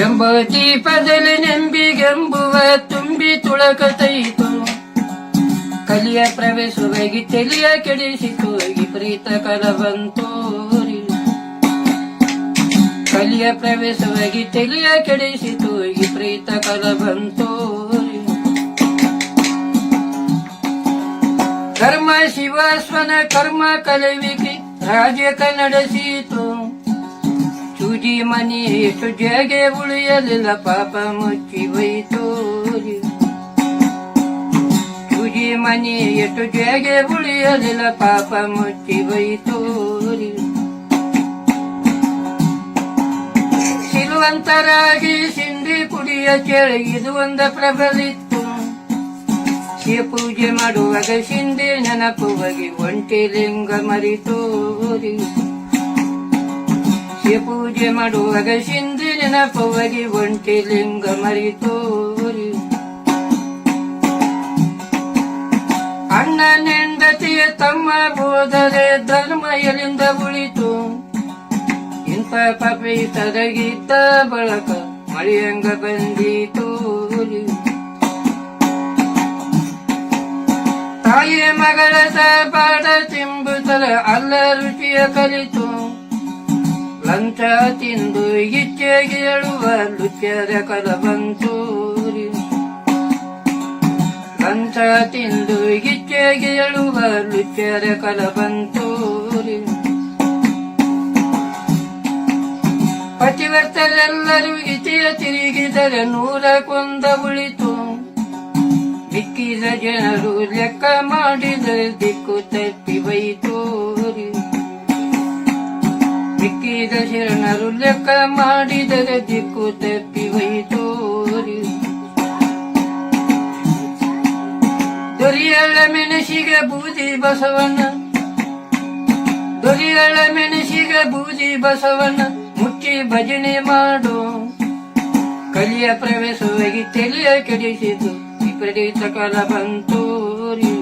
ಎಂಬ ಪದಲಿ ನೆಂಬಿಗೆಂಬುವ ತುಂಬಿ ತುಳಕತೈತು ಕಲಿಯ ಪ್ರವೇಶವಾಗಿ ತೆಲಿಯ ಕೆಡಿಸಿತು ವಿಪರೀತ ಕಲವಂತೋರಿ ಕಲಿಯ ಪ್ರವೇಶವಾಗಿ ತೆಲಿಯ ಕೆಡಿಸಿತು ವಿಪರೀತ ಕಲವಂತೋರಿ ಕರ್ಮ ಶಿವಸ್ವನ ಕರ್ಮ ಕಲವಿಕೆ ರಾಜ್ಯಕ ನಡೆಸಿತು ಚೂಜಿ ಮನಿ ಎಷ್ಟು ಜೇಗೆ ಉಳಿಯಲಿಲ್ಲ, ಪಾಪ ಮುಚ್ಚಿ ಹೋಯಿತು. ಚೂಜಿ ಮನಿ ಎಷ್ಟು ಜೇಗೆ ಉಳಿಯಲಿಲ್ಲ, ಪಾಪ ಮುಚ್ಚಿ ಹೋಯಿತು. ಸಿಲುವಂತರಾಗಿ ಸಿಂಧಿ ಕುಡಿಯ ಕೇಳಿ ಇದು ಒಂದ ಪ್ರಬಲಿತ್ತು. ಶಿವ ಪೂಜೆ ಮಾಡುವಾಗ ಸಿಂಧಿ ನೆನಪುವಾಗಿ ಒಂಟಿ ಲಿಂಗ ಮರಿತೋರಿ. ಶಿವ ಪೂಜೆ ಮಾಡುವಾಗ ಸಿಂಧಿ ನೆನಪುವಾಗಿ ಒಂಟಿ ಲಿಂಗ ಮರಿತೋರಿ ಅಣ್ಣ ನೆಂಡತಿಯ ತಮ್ಮ ಬೋಧರೆ ಧರ್ಮ ಎಲ್ಲಿಂದ ಉಳಿತು. ಇಂಥ ಪಪಿ ತರಗಿದ್ದ ಬಳಕ ಮಳೆಯಂಗ ಬಂದಿತು ತಾಯಿ ಮಗಳ ಪಾಡ ತಿಂಬುತ್ತಲ ಅಲ್ಲ ರುಚಿಯ ಕಲಿತು. ಲಂಚ ತಿಂದು ಇಚ್ಛೆಗೆ ಹೇಳುವ ಲುಚ್ಯದ ಕಲ ಬಂತು ಅಂತ ತಿಂದು ಇಚ್ಛೆಗೆ ಹೇಳುವ ಲುಚ್ಯದ ಕಲ ಬಂತು ಪತಿವರ್ತರೆಲ್ಲರೂ ಇತಿಯ ತಿರುಗಿದರೆ ನೂರ ಕೊಂದ ಉಳಿತು. ಮಿಕ್ಕಿದ ಜನರು ಲೆಕ್ಕ ಮಾಡಿದರೆ ದಿಕ್ಕು ತಪ್ಪಿ ಬೈತು ಮಿಕ್ಕಿದ ಶರಣರು ಲೆಕ್ಕ ಮಾಡಿದರೆ ದಿಕ್ಕು ತಪ್ಪಿ ವಹಿತೋರಿ ದೊರಿಯಳ ಮೆಣಸಿಗೆ ಬೂದಿ ಬಸವನ ದೊರಿಯಳ ಮೆಣಸಿಗೆ ಬೂದಿ ಬಸವನ ಮುಚ್ಚಿ ಭಜನೆ ಮಾಡು. ಕಲಿಯ ಪ್ರವೇಶವಾಗಿ ತೆಲಿಯ ಕೆಡಿಸಿತು, ವಿಪರೀತ ಕಾಲ ಬಂತೋರಿ